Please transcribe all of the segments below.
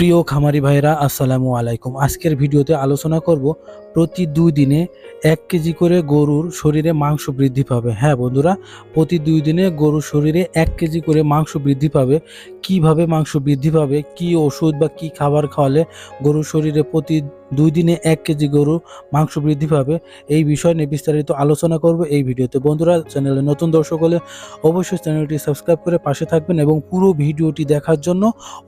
প্রিয় খামারি ভাইরা আসসালামু আলাইকুম। আজকের ভিডিওতে আলোচনা করব প্রতি দুই দিনে এক কেজি করে গরুর শরীরে মাংস বৃদ্ধি পাবে। হ্যাঁ বন্ধুরা, প্রতি দুই দিনে গরুর শরীরে এক কেজি করে মাংস বৃদ্ধি পাবে। কীভাবে মাংস বৃদ্ধি পাবে, কি ওষুধ বা কি খাবার খাওয়ালে গরুর শরীরে প্রতি দুই দিনে এক কেজি গরু মাংস বৃদ্ধি পাবে, এই বিষয় নিয়ে বিস্তারিত আলোচনা করব এই ভিডিওতে। বন্ধুরা, চ্যানেলে নতুন দর্শক হলে অবশ্যই চ্যানেলটি সাবস্ক্রাইব করে পাশে থাকবেন এবং পুরো ভিডিওটি দেখার জন্য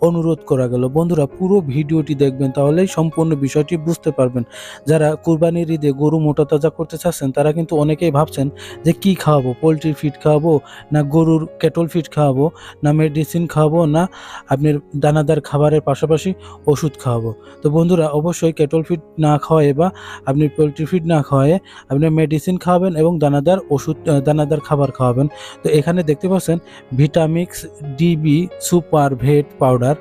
অনুরোধ করা গেল। বন্ধুরা পুরো ভিডিওটি দেখবেন, তাহলেই সম্পূর্ণ বিষয়টি বুঝতে পারবেন। যারা কুরবানির ঈদে গরু মোটা তাজা করতে চাচ্ছেন, তারা কিন্তু অনেকেই ভাবছেন যে কি খাওয়াবো? পোলট্রির ফিড খাওয়াবো? না গরুর কেটল ফিড খাওয়াবো? না মেডিসিন খাওয়াবো? না আপনার দানাদার খাবারের পাশাপাশি ওষুধ খাওয়াবো? তো বন্ধুরা, অবশ্যই কেটল ফিড না খাওয়ায় বা আপনি পোলট্রি ফিড না খাওয়ায় আপনি মেডিসিন খাওয়াবেন এবং দানাদার ওষুধ দানাদার খাবার খাওয়াবেন। তো এখানে দেখতে পাচ্ছেন Vitamix DB super vet powder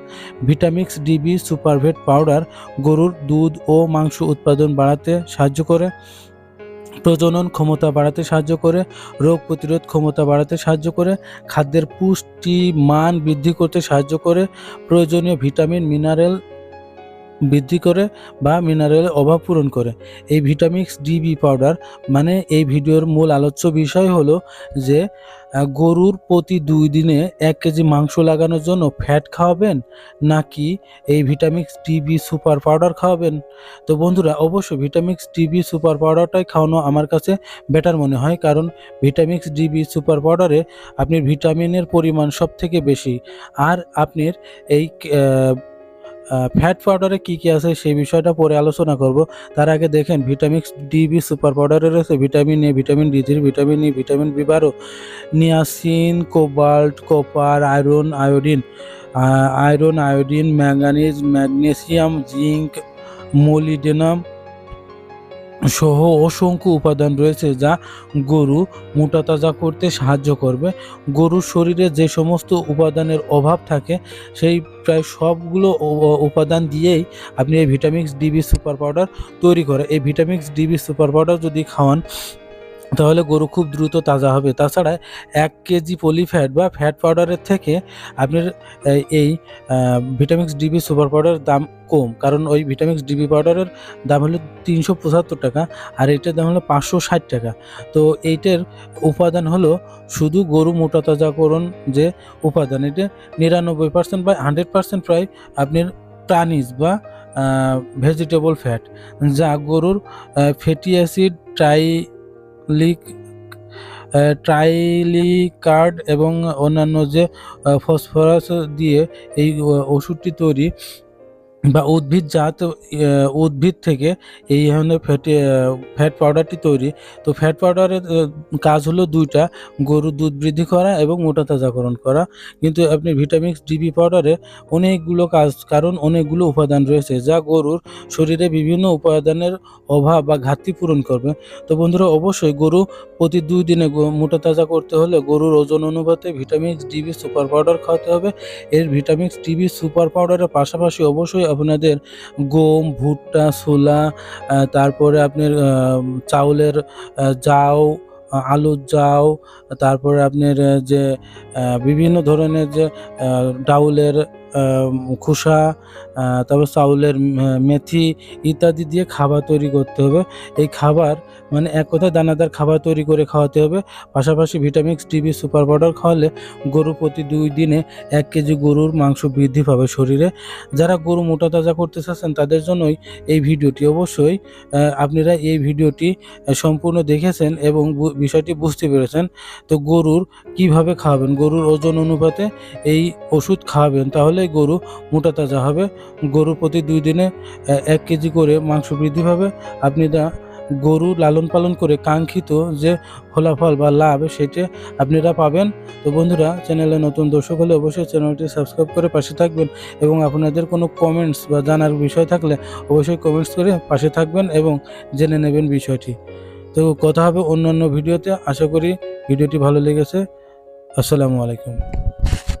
Vitamix DB super vet powder গরুর দুধ ও মাংস উৎপাদন বাড়াতে সাহায্য করে, প্রজনন ক্ষমতা বাড়াতে সাহায্য করে, রোগ প্রতিরোধ ক্ষমতা বাড়াতে সাহায্য করে, খাদ্যের পুষ্টি মান বৃদ্ধি করতে সাহায্য করে, প্রয়োজনীয় ভিটামিন, মিনারেল বৃদ্ধি করে বা মিনারেলের অভাব পূরণ করে। এই ভিটামিক্স ডিবি পাউডার মানে এই ভিডিওর মূল আলোচ্য বিষয় হলো যে গরুর প্রতি দুই দিনে এক কেজি মাংস লাগানোর জন্য ফ্যাট খাওয়াবেন নাকি এই ভিটামিক্স ডিবি সুপার পাউডার খাওয়াবেন? তো বন্ধুরা, অবশ্যই ভিটামিক্স ডিবি সুপার পাউডারটাই খাওয়ানো আমার কাছে বেটার মনে হয়, কারণ ভিটামিক্স ডিবি সুপার পাউডারে আপনি ভিটামিনের পরিমাণ সব থেকে বেশি। আর আপনার এই ফ্যাট পাউডারে কি কি আছে সেই বিষয়টা পরে আলোচনা করব। তার আগে দেখেন ভিটামিক্স ডিবি সুপার পাউডারে রয়েছে vitamin A vitamin D three vitamin E vitamin B বারো niacin cobalt copper iron iodine iron iodine manganese magnesium zinc molybdenum সহ অসংখ্য উপাদান রয়েছে যা গরু মোটা তাজা করতে সাহায্য করবে। গরুর শরীরে যে সমস্ত উপাদানের অভাব থাকে, সেই প্রায় সবগুলো উপাদান দিয়েই আপনি এই ভিটামিক্স ডিবি সুপার পাউডার তৈরি করে। এই ভিটামিক্স ডিবি সুপার পাউডার যদি খাওয়ান তাহলে গরু খুব দ্রুত তাজা হবে। তাছাড়া এক কেজি পলিফ্যাট বা ফ্যাট পাউডারের থেকে আপনার এই- ভিটামিক্স ডিবি সুপার পাউডারের দাম কম। কারণ ওই ভিটামিক্স ডিবি পাউডারের দাম হলো তিনশো পঁচাত্তর টাকা আর এইটার দাম হলো পাঁচশো ষাট টাকা। তো এইটার উপাদান হলো শুধু গরু মোটা তাজাকরণ যে উপাদান, এটা নিরানব্বই পার্সেন্ট বা হান্ড্রেড পার্সেন্ট প্রায় আপনার প্রাণীজ বা ভেজিটেবল ফ্যাট যা গরুর ফ্যাটি অ্যাসিড ট্রাইলিক ট্রাইলিকার্ড এবং অন্যান্য যে ফসফরাস দিয়ে এই ওষুধটি তৈরি বা উদ্ভিদ জাত উদ্ভিদ থেকে এই ধরনের ফ্যাটি ফ্যাট পাউডারটি তৈরি। তো ফ্যাট পাউডারের কাজ হলো দুইটা, গরুর দুধ বৃদ্ধি করা এবং মোটা তাজাকরণ করা। কিন্তু আপনি ভিটামিক্স ডিবি পাউডারে অনেকগুলো কাজ, কারণ অনেকগুলো উপাদান রয়েছে যা গরুর শরীরে বিভিন্ন উপাদানের অভাব বা ঘাটতি পূরণ করবে। তো বন্ধুরা, অবশ্যই গরু প্রতি দুই দিনে মোটা তাজা করতে হলে গরুর ওজন অনুপাতে ভিটামিক্স ডিবি সুপার পাউডার খাওয়াতে হবে। এর ভিটামিক্স ডিবি সুপার পাউডারের পাশাপাশি অবশ্যই আপনাদের গম, ভুট্টা, ছোলা তারপরে আপনার চাউলের জাউ আলুর জাউ, তারপরে আপনার যে বিভিন্ন ধরনের যে ডাউলের খোসা তারপর চাউলের মেথি ইত্যাদি দিয়ে খাবার তৈরি করতে হবে। এই খাবার মানে এক কথায় দানাদার খাবার তৈরি করে খাওয়াতে হবে। পাশাপাশি ভিটামিক্স ডিবি সুপার পাউডার খাওয়ালে গরু প্রতি দুই দিনে এক কেজি গরুর মাংস বৃদ্ধি পাবে শরীরে। যারা গরু মোটা তাজা করতে চাচ্ছেন, তাদের জন্যই এই ভিডিওটি অবশ্যই আপনারা এই ভিডিওটি সম্পূর্ণ দেখেছেন এবং বিষয়টি বুঝতে পেরেছেন। তো গরুর কীভাবে খাওয়াবেন, গরুর ওজন অনুপাতে এই ওষুধ খাওয়াবেন, তাহলে গরু মোটা তাজা হবে। গরু প্রতি দুই দিনে এক কেজি করে মাংস বৃদ্ধি পাবে আপনি গরু লালন পালন করে কাঙ্ক্ষিত যে ফলাফল বা লাভ সেটা আপনারা পাবেন। তো বন্ধুরা, চ্যানেলে নতুন দর্শক হলে অবশ্যই চ্যানেলটি সাবস্ক্রাইব করে পাশে থাকবেন এবং আপনাদের কোনো কমেন্টস বা জানার বিষয় থাকলে অবশ্যই কমেন্টস করে পাশে থাকবেন এবং জেনে নেবেন বিষয়টি। তো কথা হবে অন্যান্য ভিডিওতে। আশা করি ভিডিওটি ভালো লেগেছে। আসসালামু আলাইকুম।